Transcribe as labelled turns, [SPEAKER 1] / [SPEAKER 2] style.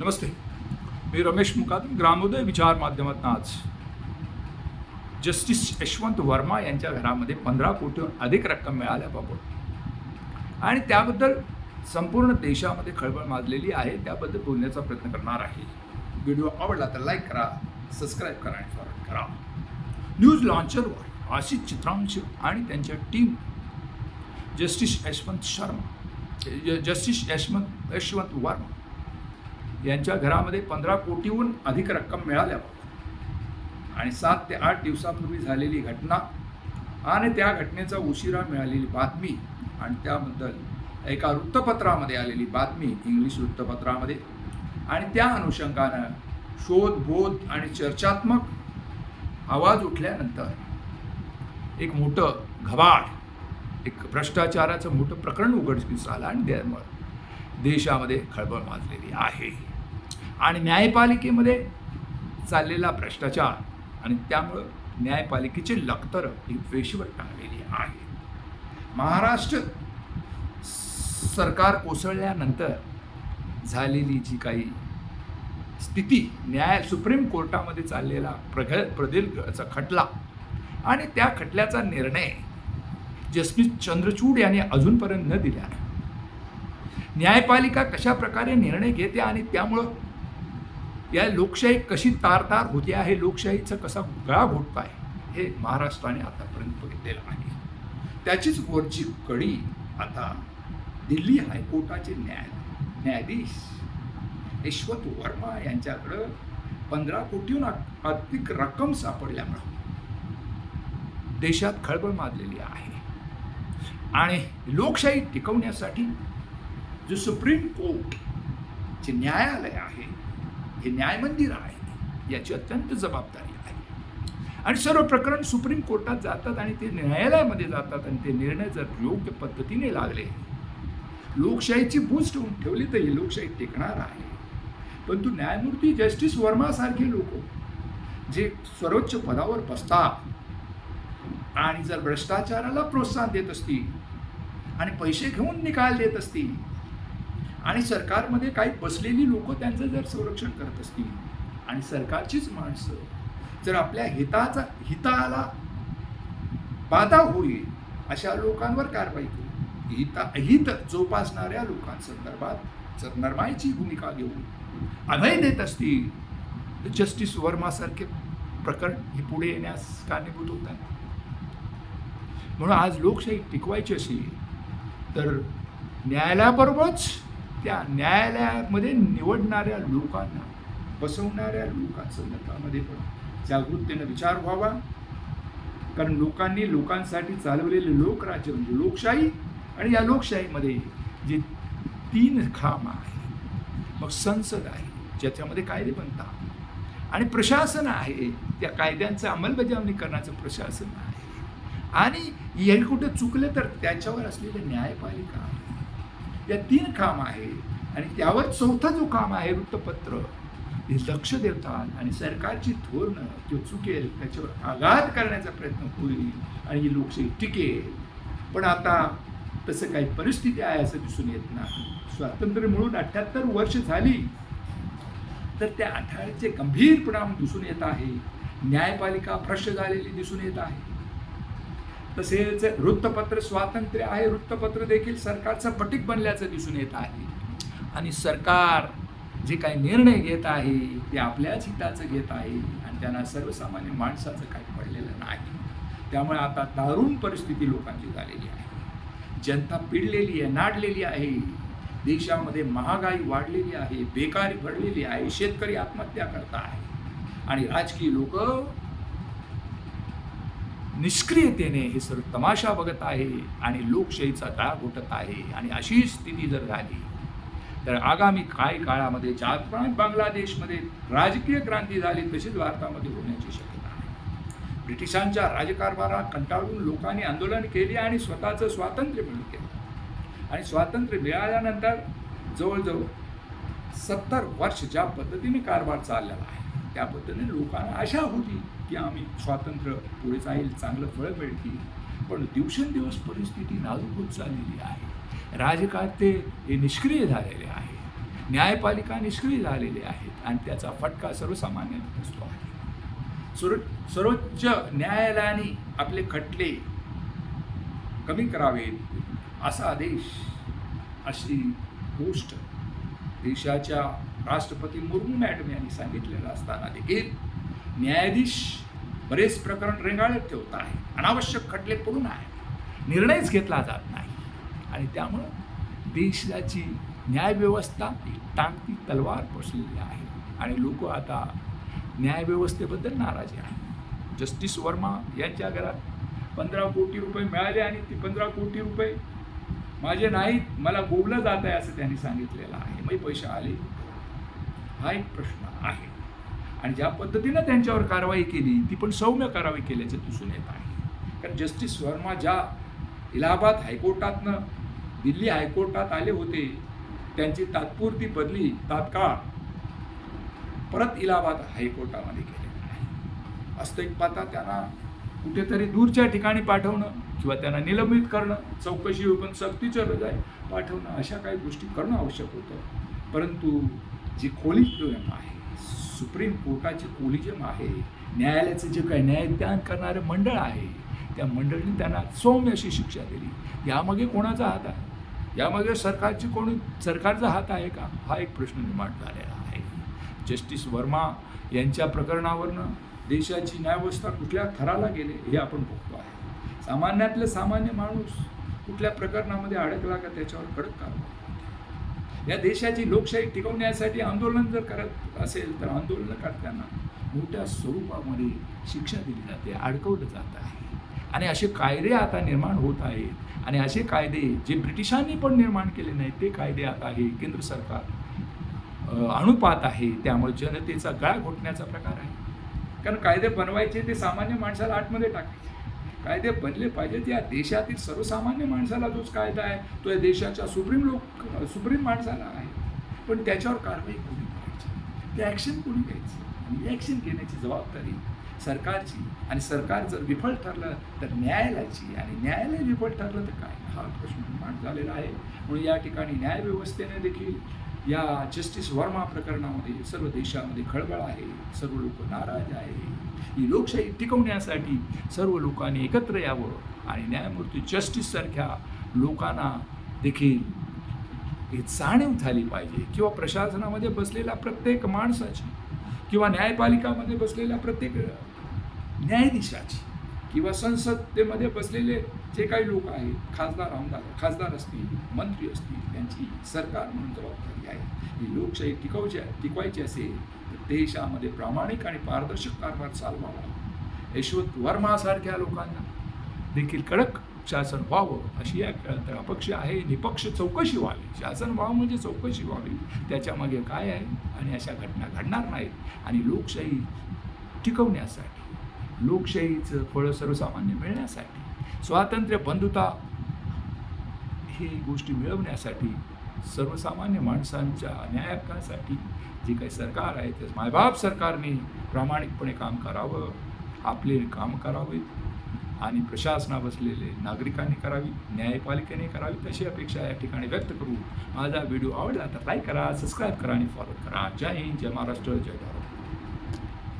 [SPEAKER 1] नमस्ते। मी रमेश मुकादम ग्रामोदय विचार माध्यमातून आज जस्टिस यशवंत वर्मा यांच्या घरामध्ये पंधरा कोटीहून अधिक रक्कम मिळाल्याबाबत आणि त्याबद्दल संपूर्ण देशामध्ये खळबळ माजलेली आहे त्याबद्दल बोलण्याचा प्रयत्न करणार आहे. व्हिडिओ आवडला तर लाईक करा सबस्क्राईब करा आणि फॉलो करा. न्यूज लॉन्चरवर आशिष चित्रांश आणि त्यांच्या टीम जस्टिस यशवंत शर्मा य- जस्टिस यशवंत यशवंत वर्मा यांच्या घरामध्ये पंधरा कोटीहून अधिक रक्कम मिळाल्या. आणि सात ते आठ दिवसापूर्वी झालेली घटना आणि त्या घटनेचा उशिरा मिळालेली बातमी आणि त्याबद्दल एका वृत्तपत्रामध्ये आलेली बातमी इंग्लिश वृत्तपत्रामध्ये. आणि त्या अनुषंगानं शोध बोध आणि चर्चात्मक आवाज उठल्यानंतर एक मोठं घबाड एक भ्रष्टाचाराचं मोठं प्रकरण उघडकीस आलं आणि त्यामुळं देशामध्ये खळबळ माजलेली आहे. आणि न्यायपालिकेमध्ये चाललेला भ्रष्टाचार आणि त्यामुळं न्यायपालिकेची लखतर ही वेशीवर टांगलेली आहे. महाराष्ट्र सरकार कोसळल्यानंतर झालेली जी काही स्थिती न्याय सुप्रीम कोर्टामध्ये चाललेला प्रग प्रदीर्घचा खटला आणि त्या खटल्याचा निर्णय जस्टिस चंद्रचूड यांनी अजूनपर्यंत न दिल्यानं न्यायपालिका कशा प्रकारे निर्णय घेते आणि त्यामुळं या लोकशाही कशी तारतार होते आहे लोकशाहीचा कसा गळा घोटतो आहे हे महाराष्ट्राने आतापर्यंत बघितलेलं आहे त्याचीच वरची कडी आता दिल्ली हायकोर्टाचे न्याय न्यायाधीश यशवंत वर्मा यांच्याकडं पंधरा कोटीहून अधिक रक्कम सापडल्यामुळं देशात खळबळ माजलेली आहे. आणि लोकशाही टिकवण्यासाठी जो सुप्रीम कोर्ट जे न्यायालय आहे हे न्यायमंदिर आहे. याची अत्यंत जबाबदारी आहे. आणि सर्व प्रकरण सुप्रीम कोर्टात जातात आणि ते न्यायालयामध्ये जातात आणि ते निर्णय जर योग्य पद्धतीने लागले लोकशाहीची बूस्ट होऊन ठेवली तर ही लोकशाही टिकणार आहे. परंतु न्यायमूर्ती जस्टिस वर्मासारखे लोक जे सर्वोच्च पदावर बसतात आणि जर भ्रष्टाचाराला प्रोत्साहन देत असतील आणि पैसे घेऊन निकाल देत असतील आणि सरकारमध्ये काही बसलेली लोक त्यांचं जर संरक्षण करत असतील आणि सरकारचीच माणसं जर आपल्या हिताचा हिताला बाधा होईल अशा लोकांवर कारवाई करू. हिता हित जोपासणाऱ्या लोकांसंदर्भात जर नरमाईची भूमिका घेऊन अभय देत असतील तर जस्टिस वर्मासारखे प्रकरण हे पुढे येण्यास कारणीभूत होत म्हणून आज लोकशाही टिकवायची असेल तर न्यायालयाबरोबरच त्या न्यायालयामध्ये निवडणाऱ्या लोकांना बसवणाऱ्या लोकांचं मतामध्ये पण जागृतीनं विचार व्हावा. कारण लोकांनी लोकांसाठी चालवलेले लोकराज्य म्हणजे लोकशाही आणि या लोकशाहीमध्ये जे तीन खांब आहे मग संसद आहे ज्याच्यामध्ये कायदे बनतात आणि प्रशासन आहे त्या कायद्यांचं अंमलबजावणी करण्याचं प्रशासन आहे. आणि हे कुठं चुकलं तर त्याच्यावर असलेलं न्यायपालिका आहे या तीन काम आहे. आणि त्यावर चौथा जो काम आहे वृत्तपत्र हे लक्ष देतात आणि सरकारची धोरणं जो चुकेल त्याच्यावर आघात करण्याचा प्रयत्न होईल आणि ही लोकशाही टिकेल. पण आता तसं काही परिस्थिती आहे असं दिसून येत नाही. स्वातंत्र्य मिळून अठ्ठ्याहत्तर वर्ष झाली. तर त्या अठाळ्याचे गंभीर परिणाम दिसून येत आहे. न्यायपालिका भ्रष्ट झालेली दिसून येत आहे. तसेच वृत्तपत्र स्वातंत्र्य आहे वृत्तपत्र देखील सरकारचं पटीक बनल्याचं दिसून येत आहे. आणि सरकार जे काही निर्णय घेत आहे ते आपल्याच हिताचं घेत आहे आणि त्यांना सर्वसामान्य माणसाचं काही पडलेलं नाही. त्यामुळे आता दारुण परिस्थिती लोकांची झालेली आहे. जनता पिडलेली आहे नाडलेली आहे. देशामध्ये महागाई वाढलेली आहे बेकारी भरलेली आहे शेतकरी आत्महत्या करत आहे. आणि राजकीय लोक निष्क्रियतेने हे सर्व तमाशा बघत आहे आणि लोकशाहीचा गळा घोटत आहे. आणि अशी स्थिती जर झाली तर आगामी काही काळामध्ये ज्याप्रमाणे बांगलादेशमध्ये राजकीय क्रांती झाली तशीच भारतामध्ये होण्याची शक्यता आहे. ब्रिटिशांच्या राजकारभारात कंटाळून लोकांनी आंदोलन केले आणि स्वतःचं स्वातंत्र्य मिळवून केलं. आणि स्वातंत्र्य मिळाल्यानंतर जवळजवळ सत्तर वर्ष ज्या पद्धतीने कारभार चाललेला आहे. त्या पद्धतीने लोकांना आशा होती की आम्ही स्वातंत्र्य पुढे जाईल चांगलं फळ मिळतील. पण दिवसेंदिवस परिस्थिती नाजूक होत चाललेली आहे. राजकारते हे निष्क्रिय झालेले आहे. न्यायपालिका निष्क्रिय झालेले आहेत आणि त्याचा फटका सर्वसामान्य बसतो आहे. सर्व सर्वोच्च न्यायालयाने आपले खटले कमी करावेत असा आदेश अशी गोष्ट देशाच्या राष्ट्रपती मुर्मू मॅडम यांनी सांगितलेलं असताना देखील न्यायाधीश बरेच प्रकरण रेंगाळत ठेवत आहे अनावश्यक खटले पडून आहे निर्णयच घेतला जात नाही. आणि त्यामुळं देशाची न्यायव्यवस्था ही टांगती तलवार बसलेली आहे. आणि लोक आता न्यायव्यवस्थेबद्दल नाराजी आहे जस्टिस वर्मा यांच्या घरात पंधरा कोटी रुपये मिळाले आणि ती पंधरा कोटी रुपये माझे नाहीत मला गोवलं जात आहे असं त्यांनी सांगितलेलं आहे. मग पैसे आले? हा एक प्रश्न आहे. आणि ज्या पद्धतीनं त्यांच्यावर कारवाई केली ती पण सौम्य कारवाई केल्याचं दिसून येत आहे. कारण जस्टिस वर्मा ज्या इलाहाबाद हायकोर्टातनं दिल्ली हायकोर्टात आले होते त्यांची तात्पुरती बदली तात्काळ परत इलाहाबाद हायकोर्टामध्ये केलेली आहे. एक पाता त्यांना कुठेतरी दूरच्या ठिकाणी पाठवणं किंवा त्यांना निलंबित करणं चौकशी पण सक्तीच्या रजाय पाठवणं अशा काही गोष्टी करणं आवश्यक होतं. परंतु जी खोली आहे सुप्रीम कोर्टाचे कोलिजियम आहे न्यायालयाचं जे काही न्यायदान करणारे मंडळ आहे त्या मंडळीने त्यांना सौम्य अशी शिक्षा दिली. यामागे कोणाचा हात आहे? यामागे सरकारची कोणी सरकारचा हात आहे का? हा एक प्रश्न निर्माण झालेला आहे. जस्टिस वर्मा यांच्या प्रकरणावरनं देशाची न्यायव्यवस्था कुठल्या थराला गेले हे आपण बघतो आहे. सामान्यातले सामान्य माणूस कुठल्या प्रकरणामध्ये अडकला का त्याच्यावर कडक कारवाई. या देशाची लोकशाही टिकवण्यासाठी आंदोलन जर करत असेल तर आंदोलन करताना मोठ्या स्वरूपामध्ये शिक्षा दिली जाते अडकवलं जात आहे. आणि असे कायदे आता निर्माण होत आहेत. आणि असे कायदे जे ब्रिटिशांनी पण निर्माण केले नाहीत ते कायदे आता हे केंद्र सरकार अणुपात आहे. त्यामुळे जनतेचा गळा घोटण्याचा प्रकार आहे. कारण कायदे बनवायचे ते सामान्य माणसाला आतमध्ये टाकायचे. कायदे बनले पाहिजेत. या देशातील सर्वसामान्य माणसाला जोच कायदा आहे. तो या देशाच्या सुप्रीम लोक सुप्रीम माणसाला आहे. पण त्याच्यावर कारवाई कोणी करायची? ते ॲक्शन कोणी घ्यायचं? आणि ॲक्शन घेण्याची जबाबदारी सरकारची. आणि सरकार जर विफल ठरलं तर न्यायालयाची. आणि न्यायालय विफल ठरलं तर काय? हा प्रश्न निर्माण झालेला आहे. म्हणून या ठिकाणी न्यायव्यवस्थेने देखील या जस्टिस वर्मा प्रकरणामध्ये सर्व देशामध्ये खळबळ आहे सर्व लोक नाराज आहे. ही लोकशाही टिकवण्यासाठी सर्व लोकांनी एकत्र यावं आणि न्यायमूर्ती जस्टिससारख्या लोकांना देखील हे जाणीव झाली पाहिजे. किंवा प्रशासनामध्ये बसलेल्या प्रत्येक माणसाची किंवा न्यायपालिकामध्ये बसलेल्या प्रत्येक न्यायाधीशाची किंवा संसदेमध्ये बसलेले जे काही लोक आहेत खासदार आमदार खासदार असतील मंत्री असतील त्यांची सरकार म्हणून जबाबदारी आहे. ही लोकशाही टिकवची टिकवायची असेल तर देशामध्ये प्रामाणिक आणि पारदर्शक कारभार चालवावा. यशवंत वर्मासारख्या लोकांना देखील कडक शासन व्हावं अशी या काळात अपेक्षा आहे. निपक्ष चौकशी व्हावी. शासन व्हावं म्हणजे चौकशी व्हावी. त्याच्यामागे काय आहे? आणि अशा घटना घडणार नाहीत. आणि लोकशाही टिकवण्यासाठी लोकशाहीचं फळं सर्वसामान्य मिळण्यासाठी स्वातंत्र्य बंधुता हे गोष्टी मिळवण्यासाठी सर्वसामान्य माणसांच्या न्यायकासाठी जे काही सरकार आहे ते मायबाप सरकारने प्रामाणिकपणे काम करावं आपले काम करावे आणि प्रशासना बसलेले नागरिकांनी करावी न्यायपालिकेने करावी तशी अपेक्षा या ठिकाणी व्यक्त करू माझा व्हिडिओ आवडला तर लाईक करा सबस्क्राईब करा आणि फॉलो करा. जय हिंद जय महाराष्ट्र जय भारत.